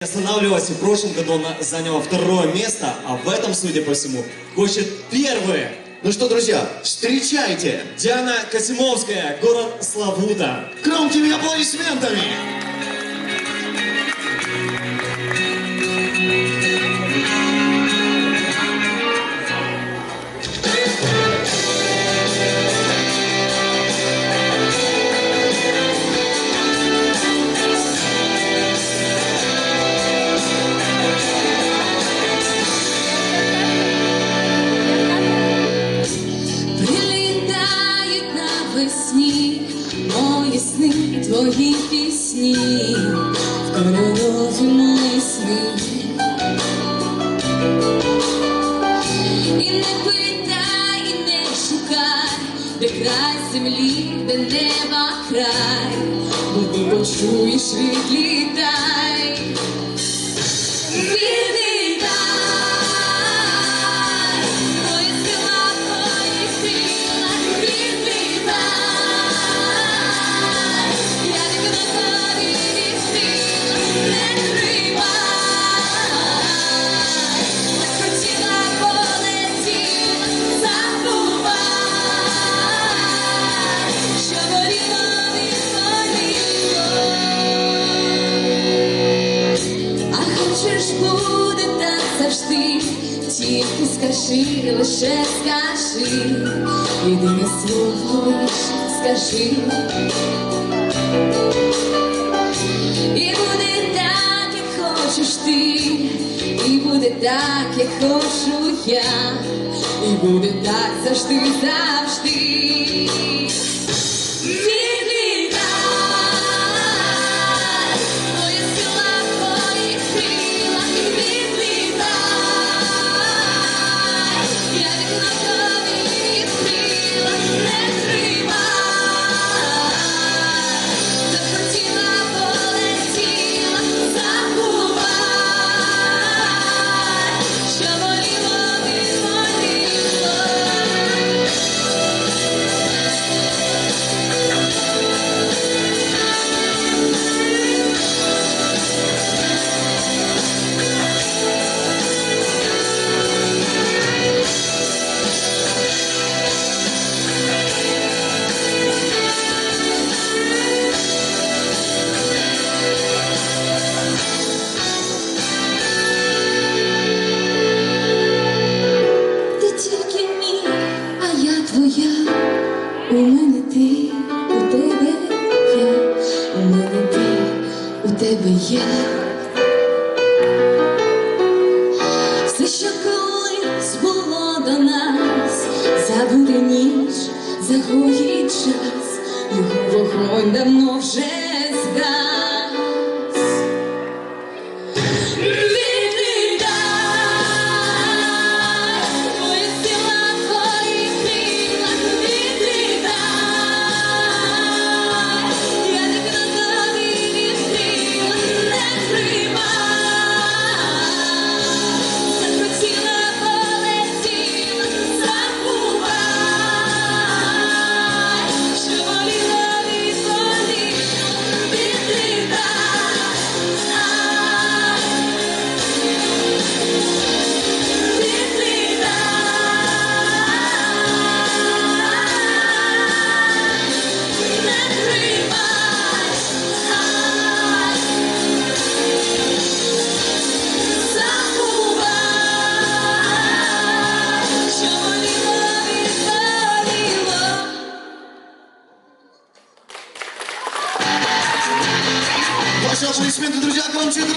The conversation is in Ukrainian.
останавливалась в прошлом году она заняла второе место, а в этом, судя по всему, хочет первое. Ну что, друзья, встречайте Диана Косимовская, город Славута. громкими аплодисментами. Мої сни, твої пісні, в мої сни. І не питай, і не шукай, де край землі, де неба край, бо ти почуєш відлітай. Тільки скажи, лише скажи, єдине слово лиш скажи. І буде так, як хочеш ти, і буде так, як хочу я, і буде так завжди, завжди. Тебе є, Все, що колись було до нас, забуде ніч, загоїть час, його вогонь давно вже Já polis mendudur, do acabamos de